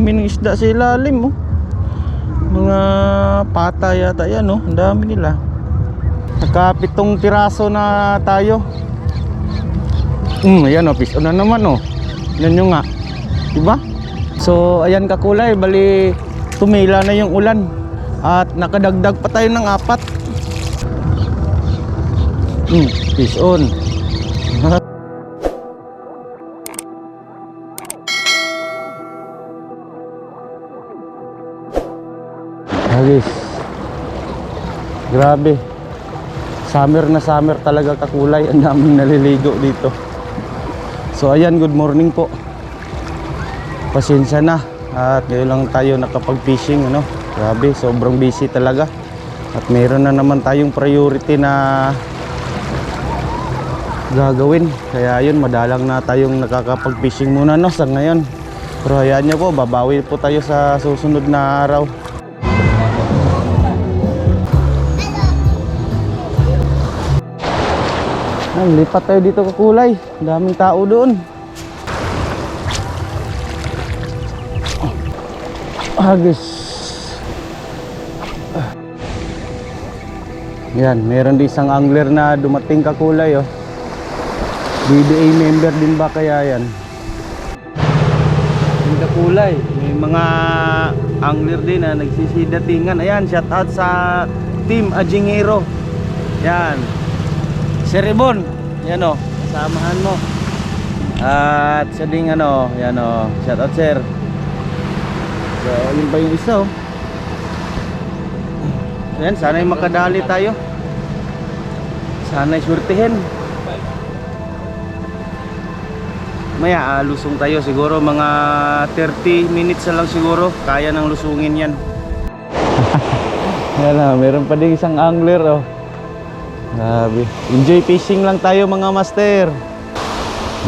Dami ng isda sa ilalim oh. Mga pata yata yan oh. Ang dami nila. Nakapitong piraso na tayo. Hmm, ayan oh, fish on na naman oh. Yan yung nga. Diba? So, ayan kakulay, bali tumila na yung ulan. At nakadagdag pa tayo ng apat. Hmm, fish on. Agis. Grabe. Summer na summer talaga kakulay. Ang daming naliligo dito. So ayan, good morning po. Pasensya na. At ngayon lang tayo nakapag-fishing. Ano? Grabe, sobrang busy talaga. At meron na naman tayong priority na gagawin. Kaya yun, madalang na tayong nakakapag-fishing muna no, sa ngayon. Pero hayaan nyo po, babawi po tayo sa susunod na araw. Ah, lipat tayo dito kakulay. Daming tao doon. Agis. Yan, meron din isang angler na dumating kakulay oh. DDA member din ba kaya yan? Yung kakulay, may mga angler din na nagsisidatingan. Ayan, shout out sa Team Ajingero. Yan. Sir Ibon, yan o, samahan mo. At siya ding ano, yan o, shout out sir. So, yun pa yung isa o. Yan, sana'y makadali tayo. Sana'y surtihin. Maya, ah, lusong tayo siguro mga 30 minutes lang siguro. Kaya nang lusungin yan. yan na, meron pa din isang angler oh. Grabe. Enjoy fishing lang tayo mga master.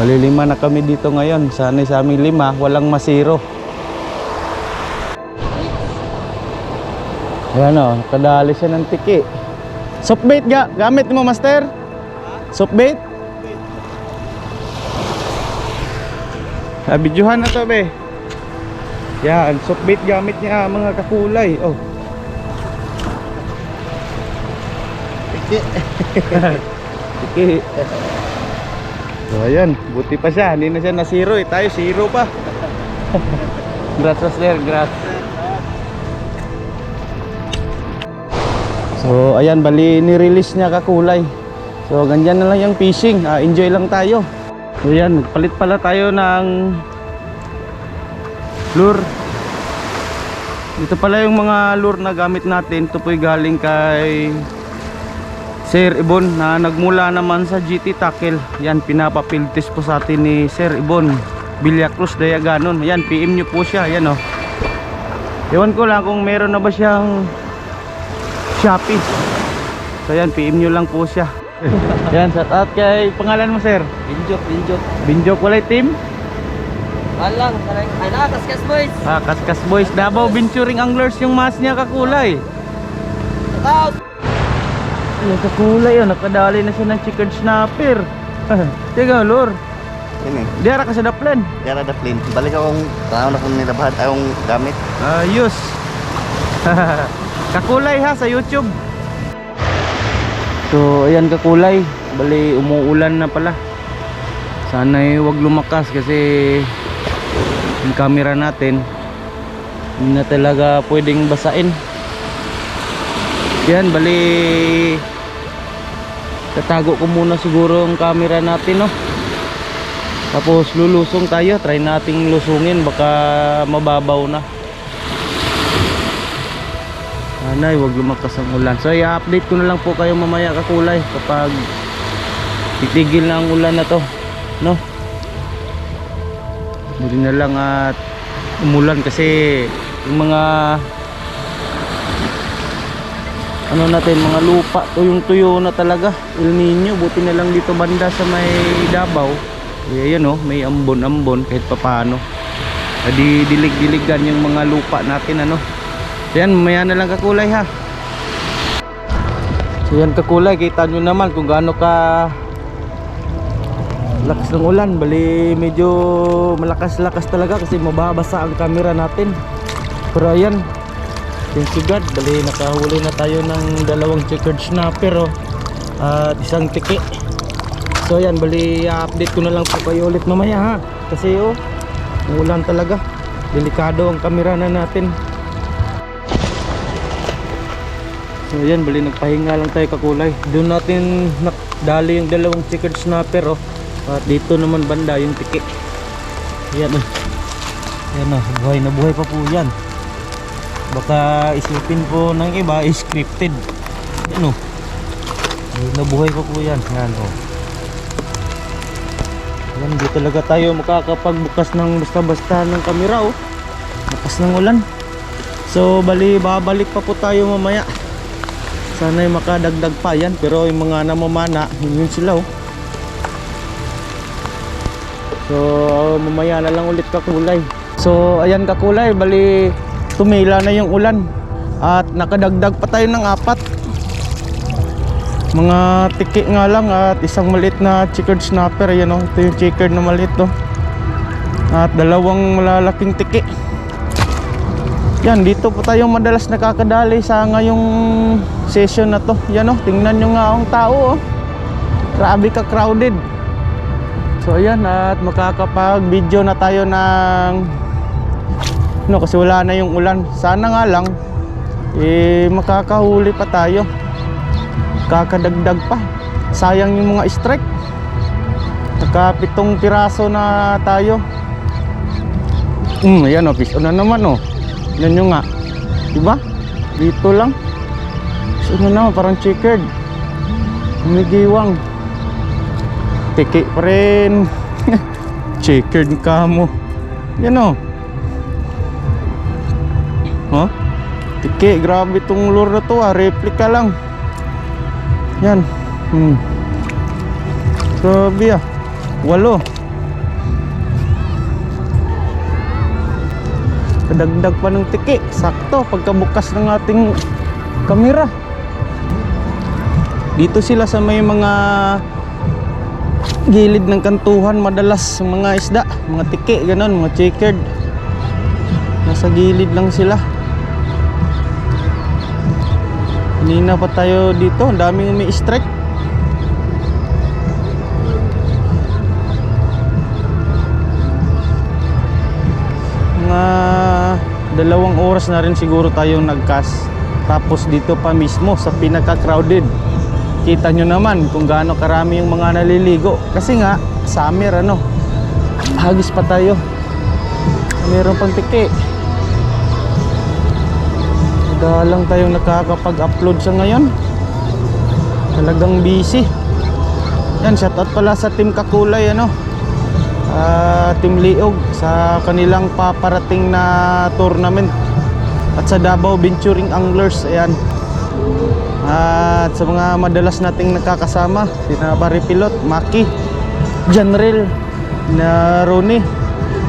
Malilima na kami dito ngayon. Sana'y sa aming lima, walang masiro. Ayan o, kadali siya ng tiki. Softbait ga, gamit mo master? Softbait? Ah, videohan na to be. Yan, softbait gamit niya mga kakulay. Oh. Tiki. So ayan, buti pa siya. Hindi na siya na zero eh. Tayo zero pa. Grass master, grass. So ayan, bali ni-release niya kakulay. So ganyan na lang yung fishing. Ah, enjoy lang tayo. So ayan, nagpalit pala tayo ng lure. Ito pala yung mga lure na gamit natin. Ito po'y galing kay Sir Ibon na nagmula naman sa GT Tackle. Yan, pinapapiltis po sa atin ni Sir Ibon. Villacruz Diaganon. Yan, PM nyo po siya. Yan o. Ewan ko lang kung meron na ba siyang Shopee. So yan, PM nyo lang po siya. yan, shout out kay pangalan mo sir. Binjok, binjok. Binjok walay team. Alang, ana, kaskas boys. Ah, Kaskas Boys. Davao Venturing Anglers yung mas niya kakulay. Out. Yung kakulay oh, nakadali na siya ng chickened snapper. Tiga, lor. Ini, Diara ka sa daplan. yara da plane. Balik akong tanaw na kung nilabahan akong gamit. Ayos. kakulay ha sa YouTube. So, ayan kakulay. Bali umuulan na pala. Sana'y wag lumakas kasi yung camera natin hindi na talaga pwedeng basain. Yan, bali tatago ko muna siguro ang camera natin no. Tapos lulusong tayo, try nating lusungin baka mababaw na. Anay, wag lumakas ang ulan. So, i-update ko na lang po kayo mamaya kakulay kapag titigil na ang ulan na to. No? Hindi na lang at umulan kasi yung mga ano natin, mga lupa, tuyong-tuyo na talaga. El Nino, buti na lang dito banda sa may Davao. Eh, ayan oh, may ambon-ambon kahit papano. Adi dilig-diligan yung mga lupa natin ano. Yan, maya na lang kakulay ha. So yan kakulay, kita nyo naman kung gaano ka lakas ng ulan bali medyo malakas-lakas talaga kasi mababasa ang camera natin pero ayan thank you God bali nakahuli na tayo ng dalawang checkered snapper oh, at isang tiki so ayan bali update ko na lang po kayo ulit mamaya ha kasi oh ulan talaga delikado ang camera na natin So yan, bali nagpahinga lang tayo kakulay. Doon natin nakdali yung dalawang checkered snapper oh. At dito naman banda yung tiki. Yan oh. Yan oh, buhay na buhay pa po yan. Baka isipin po ng iba, scripted. Yan oh. Buhay na buhay pa po yan. Yan oh. Yan, di talaga tayo makakapagbukas ng basta-basta ng kamera oh. Lakas ng ulan. So bali babalik pa po tayo mamaya. Sana'y makadagdag pa yan pero yung mga namamana, yun sila oh. So mamaya na lang ulit kakulay. So ayan kakulay, bali tumila na yung ulan at nakadagdag pa tayo ng apat. Mga tiki nga lang at isang maliit na checkered snapper, yan oh. Ito yung checkered na maliit oh. At dalawang malalaking tiki. Yan, dito po tayo madalas nakakadali sa ngayong session na to. Yan oh, tingnan nyo nga ang tao oh. Grabe ka crowded. So ayan, at makakapag-video na tayo ng no, kasi wala na yung ulan. Sana nga lang eh makakahuli pa tayo. Kakadagdag pa. Sayang yung mga strike. Nakapitong piraso na tayo. Hmm, ayan oh, fish na naman oh. Yan nyo nga. Diba? Dito lang. So ano naman, parang checkered. Umigiwang. Tiki pa rin. checkered ka mo. Yan o. Oh. Tiki, grabe itong lure na to ah. Replica lang. Yan. Hmm. Grabe ah. Walo. Kadagdag pa ng tiki. Sakto, pagkabukas ng ating kamera. Dito sila sa may mga gilid ng kantuhan madalas mga isda, mga tiki, ganon, mga checkered. Nasa gilid lang sila. Kanina pa tayo dito, ang daming umi-strike. mga dalawang oras na rin siguro tayong nagcast. Tapos dito pa mismo sa pinaka crowded kita nyo naman kung gaano karami yung mga naliligo. Kasi nga summer ano hagis pa tayo. Meron pang tiki madalang tayong nakakapag-upload sa ngayon. Talagang busy. Yan shoutout pala sa team Kakulay ano? Ah, Team Liog sa kanilang paparating na tournament. At sa Davao Venturing Anglers ayan. At sa mga madalas nating nakakasama si Barry Pilot, Maki Janril na Ronnie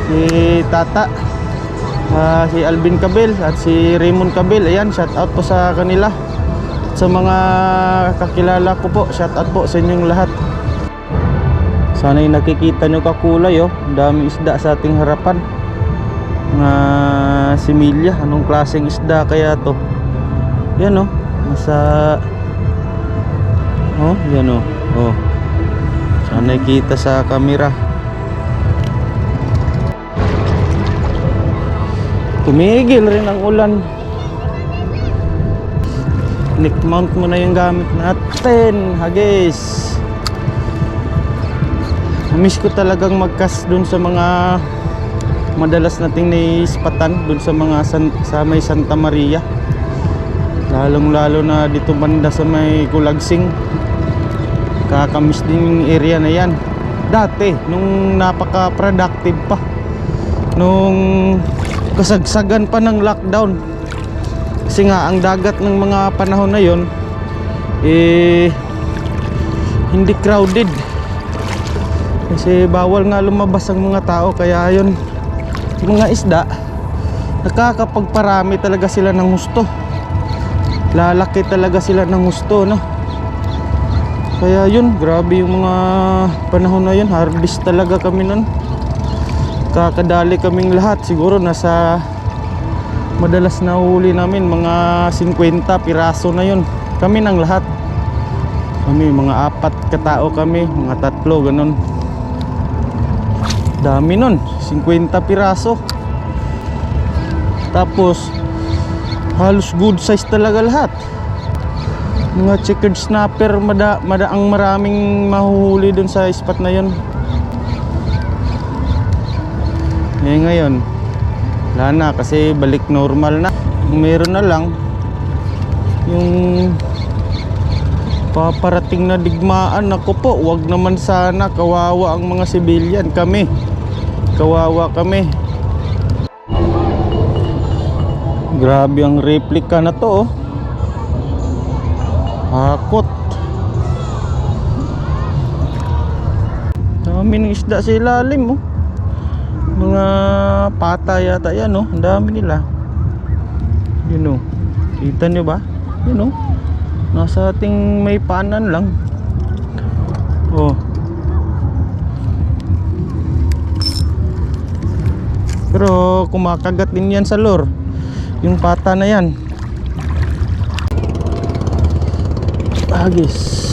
si Tata ah, si Alvin Cabel at si Raymond Cabel ayan shout out po sa kanila sa mga kakilala ko po shout out po sa inyong lahat sana yung nakikita nyo kakulay oh. Daming isda sa ating harapan. Mga similya. Anong klaseng isda kaya to? Yan oh. Nasa... Oh, yan oh. Oh. Sana nakikita sa camera. Tumigil rin ang ulan. Nick mount mo yung gamit natin. Hagis. Miss ko talagang magkas dun sa mga madalas nating naispatan dun sa mga san, sa may Santa Maria. Lalong lalo na dito banda sa may Kulagsing. Kakamiss din yung area na yan. Dati, nung napaka-productive pa. Nung kasagsagan pa ng lockdown. Kasi nga, ang dagat ng mga panahon na yon eh, hindi crowded kasi bawal nga lumabas ang mga tao kaya yung mga isda nakakapagparami talaga sila ng gusto lalaki talaga sila ng gusto no Kaya yun, grabe yung mga panahon na yun. Harvest talaga kami nun. Kakadali kaming lahat. Siguro nasa madalas na huli namin mga 50 piraso na yun. Kami ng lahat. Kami, mga apat katao kami, mga tatlo, ganun. Dami nun, 50 piraso. Tapos, halos good size talaga lahat. Mga checkered snapper, mada, mada ang maraming mahuhuli dun sa spot na yun. Eh ngayon, wala na kasi balik normal na. Meron na lang yung paparating na digmaan ako po wag naman sana kawawa ang mga civilian kami kawawa kami grabe ang replika na to oh. hakot dami ng isda sa ilalim oh. Mga pata yata yan oh. ang dami nila yun oh. kita nyo ba yun oh. nasa ating may panan lang oh pero kumakagat din yan sa lure yung pata na yan agis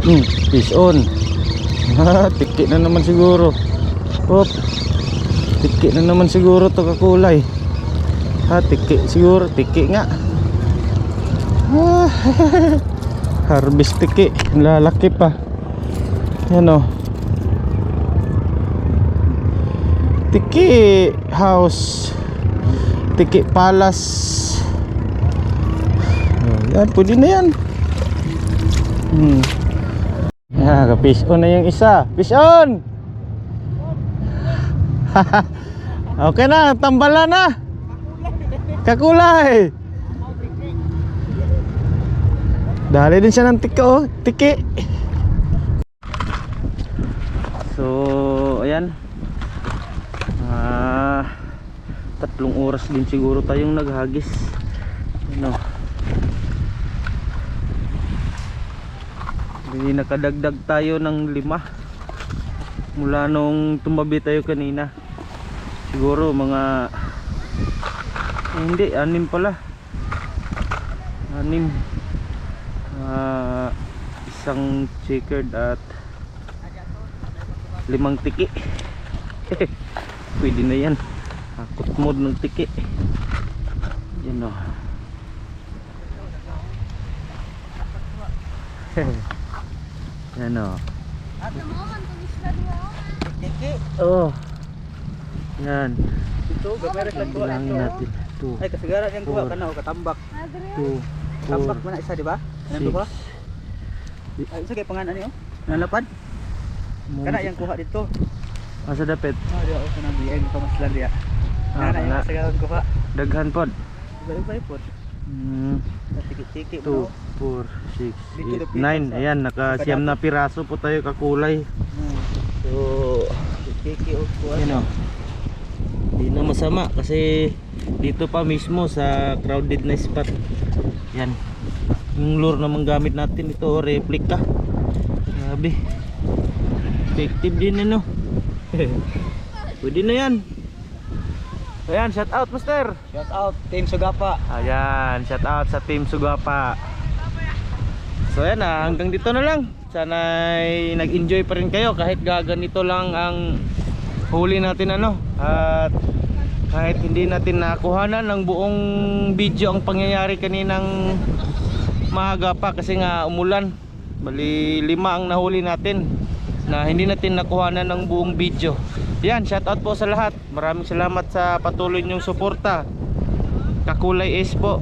Hmm, fish on. Ha, tiki na naman siguro. Op. Tiki na naman siguro to kakulay. Ha, tiki siguro, tiki nga. Ah, harvest tiki, lalaki pa. Yan oh. Tiki house. Tiki palace. Yan, pwede na yan. Hmm. Ah, ka-fish on na yung isa. Fish on! okay na, tambala na. Kakulay. Dali din siya ng tiki oh, tiki. So, ayan. Ah, tatlong oras din siguro tayong naghagis. Ano? Hindi nakadagdag tayo ng lima. Mula nung tumabi tayo kanina. Siguro mga eh, Hindi, anim pala. Anim. Ah, Isang checkered at Limang tiki. Pwede na yan. Akot mode ng tiki. Yan o Yan o. Oh. Yan. Ito, gameres lang kuha ito. natin. 2, Ay, kasagaran yung kuha ka na, o, katambak. 2, Tambak mo na isa, di ba? Ano ba? 6. Ay, isa kay pangalan niyo? Nalapad? Kana yung kuha dito. Asa dapit? Ah, di ako sa nabi. Ay, pamaslan diya. Ah, Kana yung nga. kasagaran kuha. Daghan pod. Balik-balik po. Tiki-tiki 2, mo. 4, 6, Dito 8, 9. Ayan, nakasiyam na piraso po tayo kakulay. Hmm. So, Tiki o kuha. Yan o. Hindi na masama kasi dito pa mismo sa crowded na spot. Yan. Yung lure naman gamit natin ito replica. Grabe. Effective din ano. Pwede na yan. So yan, shout out master. Shout out, Team Sugapa. Ayan, shout out sa Team Sugapa. So yan na, hanggang dito na lang. Sana ay nag-enjoy pa rin kayo kahit gaganito lang ang huli natin ano. At kahit hindi natin nakuhanan ng buong video ang pangyayari kaninang maaga pa kasi nga umulan. Bali lima ang nahuli natin na hindi natin nakuhanan ng buong video. Yan, shout out po sa lahat. Maraming salamat sa patuloy niyong suporta. Kakulay Ace po.